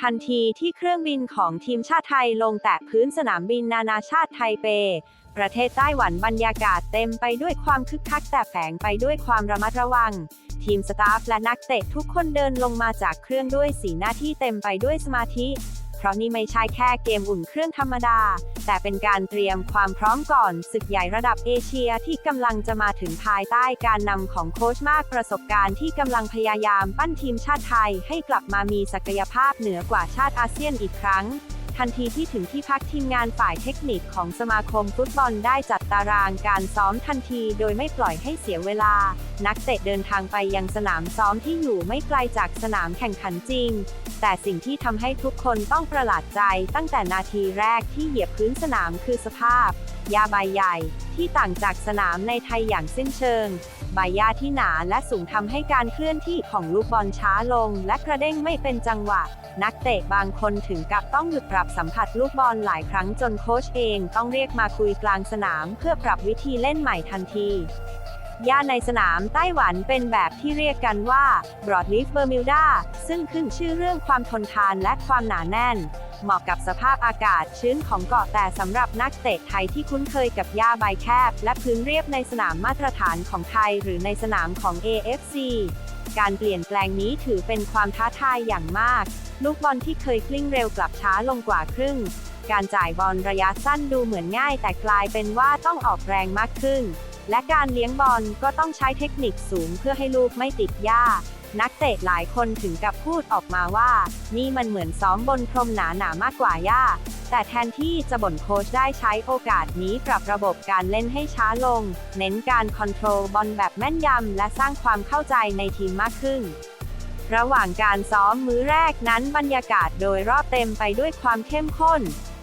ทันทีที่เครื่องบินของทีมชาติไทยลงแตะพื้นสนามบินนานาชาติไทเป ประเทศไต้หวันบรรยากาศเต็มไปด้วยความคึกคักแต่แฝงไปด้วยความระมัดระวัง ทีมสตาฟและนักเตะทุกคนเดินลงมาจากเครื่องด้วยสีหน้าที่เต็มไปด้วยสมาธิ เพราะนี่ไม่ใช่แค่เกมอุ่นเครื่องธรรมดา แต่เป็นการเตรียมความพร้อมก่อนศึกใหญ่ระดับเอเชียที่กำลังจะมาถึงภายใต้การนำของโค้ชมากประสบการณ์ที่กำลังพยายามปั้นทีมชาติไทยให้กลับมามีศักยภาพเหนือกว่าชาติอาเซียนอีกครั้ง ทันทีที่ถึงที่พักทีมงานฝ่ายเทคนิคของสมาคมฟุตบอลได้จัดตารางการซ้อมทันทีโดยไม่ปล่อยให้เสียเวลา นักเตะเดินทางไปยังสนามซ้อมที่อยู่ไม่ไกลจากสนามแข่งขันจริง แต่สิ่งที่ทำให้ทุกคนต้องประหลาดใจตั้งแต่นาทีแรกที่เหยียบพื้นสนามคือสภาพ ยาใบใหญ่ ที่ต่างจากสนามในไทยอย่างสิ้นเชิง ใบหญ้าที่หนาและสูงทำให้การเคลื่อนที่ของลูกบอลช้าลง และกระเด้งไม่เป็นจังหวะ นักเตะบางคนถึงกับต้องหยุดปรับสัมผัสลูกบอลหลายครั้งจนโค้ชเองต้องเรียกมาคุยกลางสนาม เพื่อปรับวิธีเล่นใหม่ทันที หญ้าในสนามไต้หวันเป็นแบบที่เรียกกันว่า Broadleaf Bermuda ซึ่งขึ้นชื่อเรื่องความทนทานและความหนาแน่น เหมาะกับสภาพอากาศชื้นของเกาะแต่สำหรับนักเตะไทยที่คุ้นเคยกับหญ้าใบแคบ และพื้นเรียบในสนามมาตรฐานของไทยหรือในสนามของ AFC การเปลี่ยนแปลงนี้ถือเป็นความท้าทายอย่างมาก ลูกบอลที่เคยกลิ้งเร็วกลับช้าลงกว่าครึ่ง การจ่ายบอลระยะสั้นดูเหมือนง่าย แต่กลายเป็นว่าต้องออกแรงมากขึ้น และการเลี้ยงบอลก็ต้องใช้เทคนิคสูงเพื่อให้ลูกไม่ติดหญ้า นักเตะหลายคนถึงกับพูดออกมาว่า นี่มันเหมือนซ้อมบนพรมหนาหนามากกว่าหญ้า แต่แทนที่จะบ่นโค้ชได้ใช้โอกาสนี้ปรับระบบการเล่นให้ช้าลง เน้นการคอนโทรลบอลแบบแม่นยำและสร้างความเข้าใจในทีมมากขึ้นระหว่างการซ้อมมื้อแรกนั้นบรรยากาศโดยรอบเต็มไปด้วยความเข้มข้น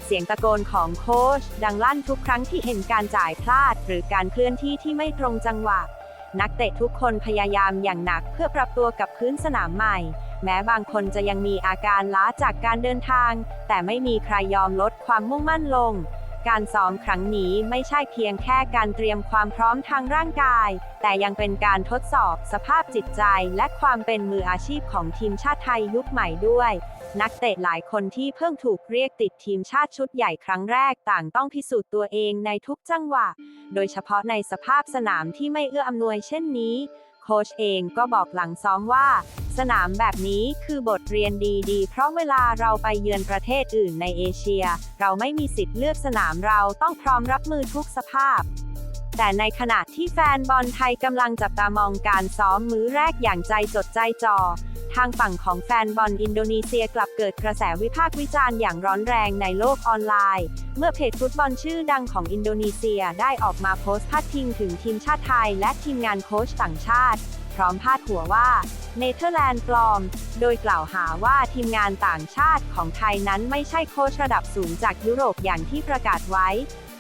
เสียงตะโกนของโค้ชดังลั่นทุกครั้งที่เห็นการจ่ายพลาด หรือการเคลื่อนที่ที่ไม่ตรงจังหวะ นักเตะทุกคนพยายามอย่างหนักเพื่อปรับตัวกับพื้นสนามใหม่ แม้บางคนจะยังมีอาการล้าจากการเดินทาง แต่ไม่มีใครยอมลดความมุ่งมั่นลง การซ้อมครั้งนี้ไม่ใช่เพียงแค่การเตรียมความพร้อมทางร่างกาย แต่ยังเป็นการทดสอบสภาพจิตใจและความเป็นมืออาชีพของทีมชาติไทยยุคใหม่ด้วย นักเตะหลายคนที่เพิ่งถูกเรียกติดทีมชาติชุดใหญ่ครั้งแรกต่างต้องพิสูจน์ตัวเองในทุกจังหวะ โดยเฉพาะในสภาพสนามที่ไม่เอื้ออำนวยเช่นนี้ โค้ชเองก็บอกหลังซ้อมว่า สนามแบบนี้คือบทเรียนดีๆ เพราะเวลาเราไปเยือนประเทศอื่นในเอเชีย เราไม่มีสิทธิ์เลือกสนามเราต้องพร้อมรับมือทุกสภาพ แต่ในขณะที่แฟนบอลไทยกำลังจับตามองการซ้อมมื้อแรกอย่างใจจดใจจ่อ ทางฝั่งของแฟนบอลอินโดนีเซียกลับเกิดกระแสวิพากษ์วิจารณ์อย่างร้อนแรงในโลกออนไลน์ เมื่อเพจฟุตบอลชื่อดังของอินโดนีเซียได้ออกมาโพสต์พาดพิงถึงทีมชาติไทยและทีมงานโค้ชต่างชาติ พร้อมพาดหัวว่าเนเธอร์แลนด์ปลอม โดยกล่าวหาว่าทีมงานต่างชาติของไทยนั้นไม่ใช่โค้ชระดับสูงจากยุโรปอย่างที่ประกาศไว้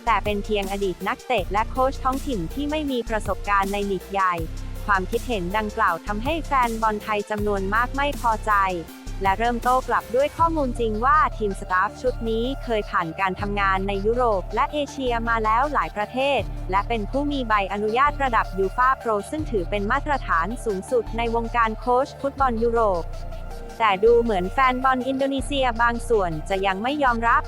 แต่เป็นเพียงอดีตนักเตะและโค้ชท้องถิ่นที่ไม่มีประสบการณ์ในลีกใหญ่ ความคิดเห็นดังกล่าวทำให้แฟนบอลไทยจำนวนมากไม่พอใจ และเริ่มโต้กลับด้วยข้อมูลจริงว่าทีมสตาฟชุดนี้เคยผ่านการทำงานในยุโรปและเอเชียมาแล้วหลายประเทศ และเป็นผู้มีใบอนุญาตระดับยูฟาโปรซึ่งถือเป็นมาตรฐานสูงสุดในวงการโค้ชฟุตบอลยุโรป แต่ดูเหมือนแฟนบอลอินโดนีเซียบางส่วนจะยังไม่ยอมรับ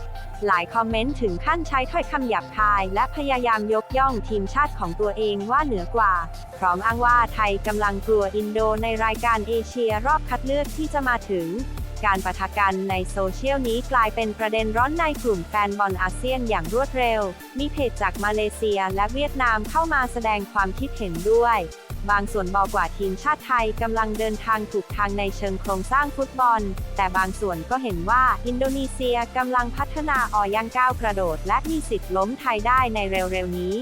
หลายคอมเมนต์ถึงขั้นใช้ถ้อยคำหยาบคาย และพยายามยกย่องทีมชาติของตัวเองว่าเหนือกว่า พร้อมอ้างว่าไทยกำลังกลัวอินโดในรายการเอเชียรอบคัดเลือกที่จะมาถึง การปะทะกันในโซเชียลนี้กลายเป็นประเด็นร้อนในกลุ่มแฟนบอลอาเซียนอย่างรวดเร็ว มีเพจจากมาเลเซียและเวียดนามเข้ามาแสดงความคิดเห็นด้วย บางส่วนบอกว่าทีมชาติไทยกำลังเดินทางถูกทางในเชิงโครงสร้างฟุตบอล แต่บางส่วนก็เห็นว่าอินโดนีเซียกำลังพัฒนาออยังก้าวกระโดด และมีสิทธิ์ล้มไทยได้ในเร็วๆนี้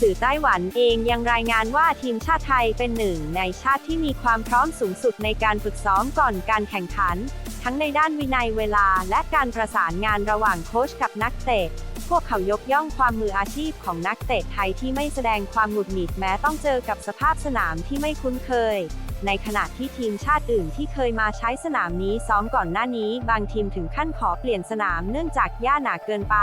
สื่อไต้หวันเองยังรายงานว่าทีมชาติไทยเป็นหนึ่งในชาติที่มีความพร้อมสูงสุดในการฝึกซ้อมก่อนการแข่งขัน ทั้งในด้านวินัยเวลาและการประสานงานระหว่างโค้ชกับนักเตะ พวกเขายกย่องความมืออาชีพของนักเตะไทยที่ไม่แสดงความหงุดหงิดแม้ต้องเจอกับสภาพสนามที่ไม่คุ้นเคย ในขณะที่ทีมชาติอื่นที่เคยมาใช้สนามนี้ซ้อมก่อนหน้านี้ บางทีมถึงขั้นขอเปลี่ยนสนามเนื่องจากหญ้าหนาเกินไป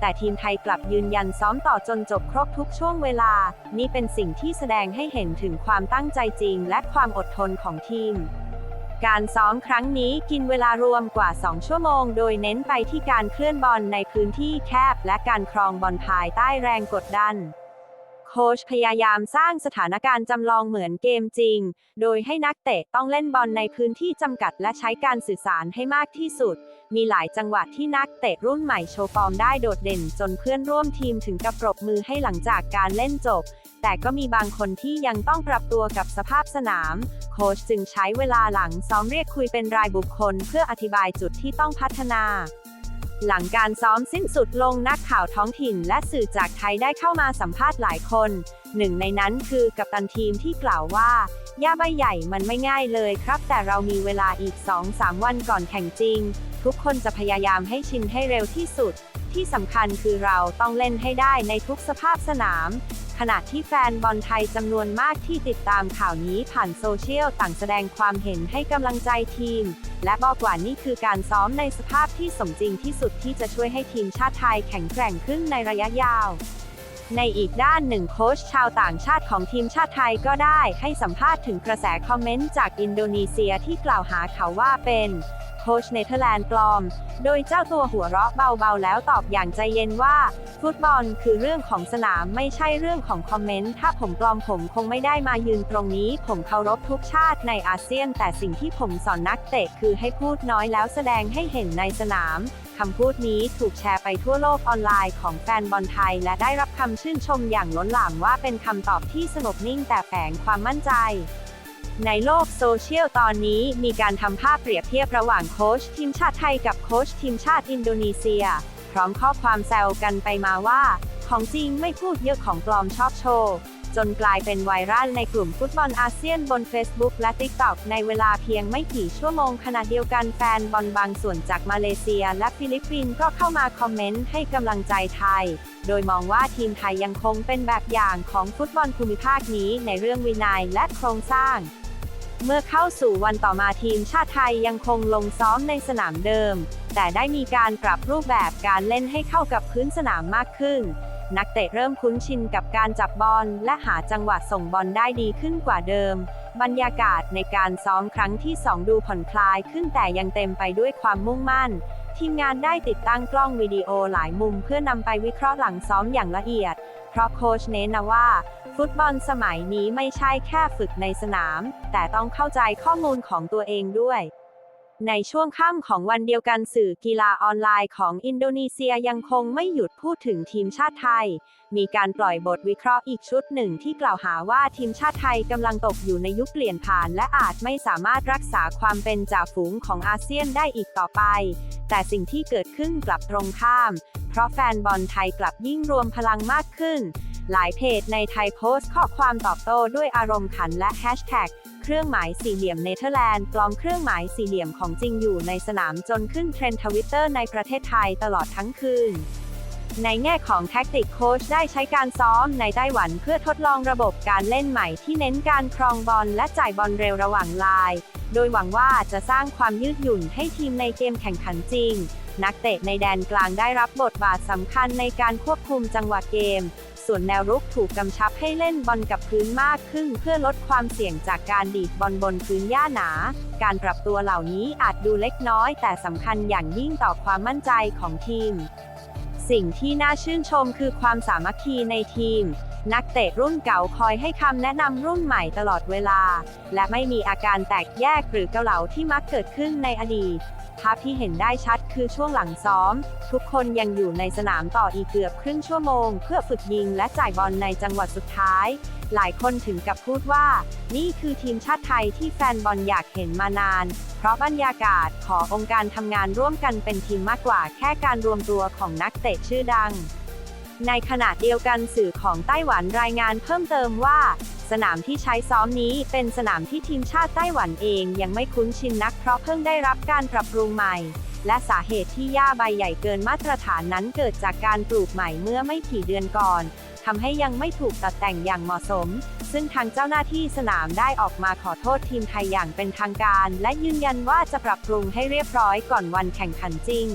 แต่ทีมไทยกลับยืนยันซ้อมต่อจนจบครบทุกช่วงเวลา นี่เป็นสิ่งที่แสดงให้เห็นถึงความตั้งใจจริง และความอดทนของทีม การซ้อมครั้งนี้กินเวลารวมกว่า 2 ชั่วโมง โดยเน้นไปที่การเคลื่อนบอลในพื้นที่แคบ และการครองบอลภายใต้แรงกดดัน โค้ชพยายามสร้างสถานการณ์จำลองเหมือนเกมจริง โดยให้นักเตะต้องเล่นบอลในพื้นที่จำกัดและใช้การสื่อสารให้มากที่สุด มีหลายจังหวะที่นักเตะรุ่นใหม่โชว์ฟอร์มได้โดดเด่น จนเพื่อนร่วมทีมถึงกับปรบมือให้หลังจากการเล่นจบ แต่ก็มีบางคนที่ยังต้องปรับตัวกับสภาพสนาม โค้ชจึงใช้เวลาหลังซ้อมเรียกคุยเป็นรายบุคคล เพื่ออธิบายจุดที่ต้องพัฒนา หลังการซ้อมสิ้นสุดลงนักข่าวท้องถิ่นและสื่อจากไทยได้เข้ามาสัมภาษณ์หลายคน หนึ่งในนั้นคือกัปตันทีมที่กล่าวว่าย่าใบใหญ่มันไม่ง่ายเลยครับ แต่เรามีเวลาอีก 2-3 วันก่อนแข่งจริง ทุกคนจะพยายามให้ชินให้เร็วที่สุดที่สำคัญคือเราต้องเล่นให้ได้ในทุกสภาพสนาม ขณะที่แฟนบอลไทยจำนวนมากที่ติดตามข่าวนี้ผ่านโซเชียลต่างแสดงความเห็นให้กำลังใจทีม และบอกว่านี่คือการซ้อมในสภาพที่สมจริงที่สุดที่จะช่วยให้ทีมชาติไทยแข็งแกร่งขึ้นในระยะยาว ในอีกด้านหนึ่งโค้ชชาวต่างชาติของทีมชาติไทยก็ได้ให้สัมภาษณ์ถึงกระแสคอมเมนต์จากอินโดนีเซียที่กล่าวหาเขาว่าเป็น โค้ชเนเธอร์แลนด์ปลอม โดยเจ้าตัวหัวเราะเบาๆ แล้วตอบอย่างใจเย็นว่า ฟุตบอลคือเรื่องของสนามไม่ใช่เรื่องของคอมเมนต์ ถ้าผมปลอมผมคงไม่ได้มายืนตรงนี้ ผมเคารพทุกชาติในอาเซียน แต่สิ่งที่ผมสอนนักเตะคือให้พูดน้อยแล้วแสดงให้เห็นในสนามคำพูดนี้ถูกแชร์ไปทั่วโลกออนไลน์ของแฟนบอลไทย และได้รับคำชื่นชมอย่างล้นหลามว่าเป็นคำตอบที่สงบนิ่งแต่แฝงความมั่นใจ ในโลกโซเชียลตอนนี้มีการทำภาพเปรียบเทียบระหว่างโค้ชทีมชาติไทยกับโค้ชทีมชาติอินโดนีเซีย พร้อมข้อความแซวกันไปมาว่า ของจริงไม่พูดเยอะของปลอมชอบโชว์ จนกลายเป็นไวรัลในกลุ่มฟุตบอลอาเซียนบน Facebook และ TikTok ในเวลาเพียงไม่กี่ชั่วโมงขณะเดียวกันแฟนบอลบางส่วนจากมาเลเซียและฟิลิปปินส์ก็เข้ามาคอมเมนต์ให้กำลังใจไทย โดยมองว่าทีมไทยยังคงเป็นแบบอย่างของฟุตบอลภูมิภาคนี้ในเรื่องวินัยและโครงสร้าง เมื่อเข้าสู่วันต่อมาทีมชาติไทยยังคงลงซ้อมในสนามเดิม แต่ได้มีการปรับรูปแบบการเล่นให้เข้ากับพื้นสนามมากขึ้น นักเตะเริ่มคุ้นชินกับการจับบอลและหาจังหวะส่งบอลได้ดีขึ้นกว่าเดิม บรรยากาศในการซ้อมครั้งที่ 2 ดูผ่อนคลายขึ้นแต่ยังเต็มไปด้วยความมุ่งมั่น ทีมงานได้ติดตั้งกล้องวิดีโอหลายมุมเพื่อนำไปวิเคราะห์หลังซ้อมอย่างละเอียด เพราะโค้ชเน้นนะว่า ฟุตบอลสมัยนี้ไม่ใช่แค่ฝึกในสนาม แต่ต้องเข้าใจข้อมูลของตัวเองด้วย ในช่วงค่ำของวันเดียวกันสื่อกีฬาออนไลน์ของอินโดนีเซียยังคงไม่หยุดพูดถึงทีมชาติไทย มีการปล่อยบทวิเคราะห์อีกชุดหนึ่งที่กล่าวหาว่าทีมชาติไทยกำลังตกอยู่ในยุคเปลี่ยนผ่าน และอาจไม่สามารถรักษาความเป็นจ่าฝูงของอาเซียนได้อีกต่อไป แต่สิ่งที่เกิดขึ้นกลับตรงข้าม เพราะแฟนบอลไทยกลับยิ่งรวมพลังมากขึ้น หลายเพจในไทยโพสต์ข้อความตอบโต้ด้วยอารมณ์ขันและแฮชแท็กเครื่องหมายสี่เหลี่ยมเนเธอร์แลนด์ปลอมเครื่องหมายสี่เหลี่ยมของจริงอยู่ในสนามจนขึ้นเทรนด์ทวิตเตอร์ในประเทศไทยตลอดทั้งคืนในแง่ของแท็กติกโค้ชได้ใช้การซ้อมในไต้หวันเพื่อทดลองระบบการเล่นใหม่ที่เน้นการครองบอลและจ่ายบอลเร็วระหว่างลาย โดยหวังว่าจะสร้างความยืดหยุ่นให้ทีมในเกมแข่งขันจริง นักเตะในแดนกลางได้รับบทบาทสำคัญในการควบคุมจังหวะเกม ส่วนแนวรุกถูกกำชับให้เล่นบอลกับพื้นมากขึ้น เพื่อลดความเสี่ยงจากการดีดบอลบนพื้นหญ้าหนา การปรับตัวเหล่านี้อาจดูเล็กน้อย แต่สำคัญอย่างยิ่งต่อความมั่นใจของทีม สิ่งที่น่าชื่นชมคือความสามัคคีในทีม นักเตะรุ่นเก่าคอยให้คำแนะนำรุ่นใหม่ตลอดเวลา และไม่มีอาการแตกแยกหรือเกาเหลาที่มักเกิดขึ้นในอดีต ภาพที่เห็นได้ชัดคือช่วงหลังซ้อม ทุกคนยังอยู่ในสนามต่ออีกเกือบครึ่งชั่วโมง เพื่อฝึกยิงและจ่ายบอลในจังหวะสุดท้าย หลายคนถึงกับพูดว่า นี่คือทีมชาติไทยที่แฟนบอลอยากเห็นมานาน เพราะบรรยากาศขอองค์การทำงานร่วมกันเป็นทีมมากกว่าแค่การรวมตัวของนักเตะชื่อดัง ในขณะเดียวกันสื่อของไต้หวันรายงานเพิ่มเติมว่า สนามที่ใช้ซ้อมนี้เป็นสนามที่ทีมชาติไต้หวันเองยังไม่คุ้นชินนักเพราะเพิ่งได้รับการปรับปรุงใหม่ และสาเหตุที่หญ้าใบใหญ่เกินมาตรฐานนั้นเกิดจากการปลูกใหม่เมื่อไม่กี่เดือนก่อนทำให้ยังไม่ถูกตัดแต่งอย่างเหมาะสม ซึ่งทางเจ้าหน้าที่สนามได้ออกมาขอโทษทีมไทยอย่างเป็นทางการ และยืนยันว่าจะปรับปรุงให้เรียบร้อยก่อนวันแข่งขันจริง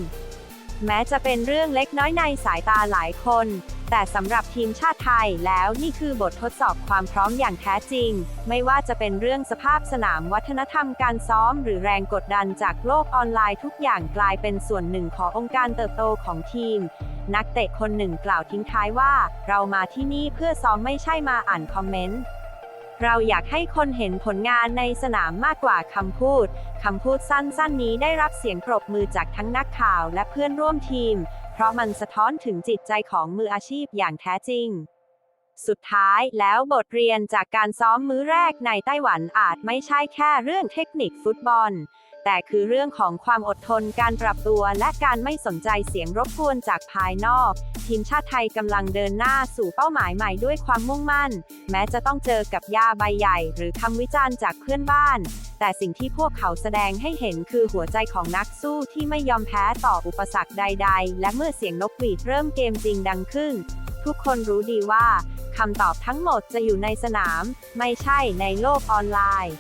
แม้จะเป็นเรื่องเล็กน้อยในสายตาหลายคน แต่สำหรับทีมชาติไทยแล้วนี่คือบททดสอบความพร้อมอย่างแท้จริง ไม่ว่าจะเป็นเรื่องสภาพสนามวัฒนธรรมการซ้อม หรือแรงกดดันจากโลกออนไลน์ทุกอย่างกลายเป็นส่วนหนึ่งขององค์การเติบโตของทีม นักเตะคนหนึ่งกล่าวทิ้งท้ายว่า เรามาที่นี่เพื่อซ้อมไม่ใช่มาอ่านคอมเมนต์ เราอยากให้คนเห็นผลงานในสนามมากกว่าคำพูด คำพูดสั้นๆ นี้ได้รับเสียงปรบมือจากทั้งนักข่าวและเพื่อนร่วมทีม เพราะมันสะท้อนถึงจิตใจของมืออาชีพอย่างแท้จริง สุดท้ายแล้วบทเรียนจากการซ้อมมื้อแรกในไต้หวันอาจไม่ใช่แค่เรื่องเทคนิคฟุตบอล แต่คือเรื่องของความอดทนการปรับตัวและการไม่สนใจเสียงรบกวนจากภายนอก ทีมชาติไทยกำลังเดินหน้าสู่เป้าหมายใหม่ด้วยความมุ่งมั่น แม้จะต้องเจอกับยาใบใหญ่ หรือคำวิจารณ์จากเพื่อนบ้าน แต่สิ่งที่พวกเขาแสดงให้เห็นคือหัวใจของนักสู้ที่ไม่ยอมแพ้ต่ออุปสรรคใด ๆ และเมื่อเสียงนกหวีดเริ่มเกมจริงดังขึ้น ทุกคนรู้ดีว่าคำตอบทั้งหมดจะอยู่ในสนาม ไม่ใช่ในโลกออนไลน์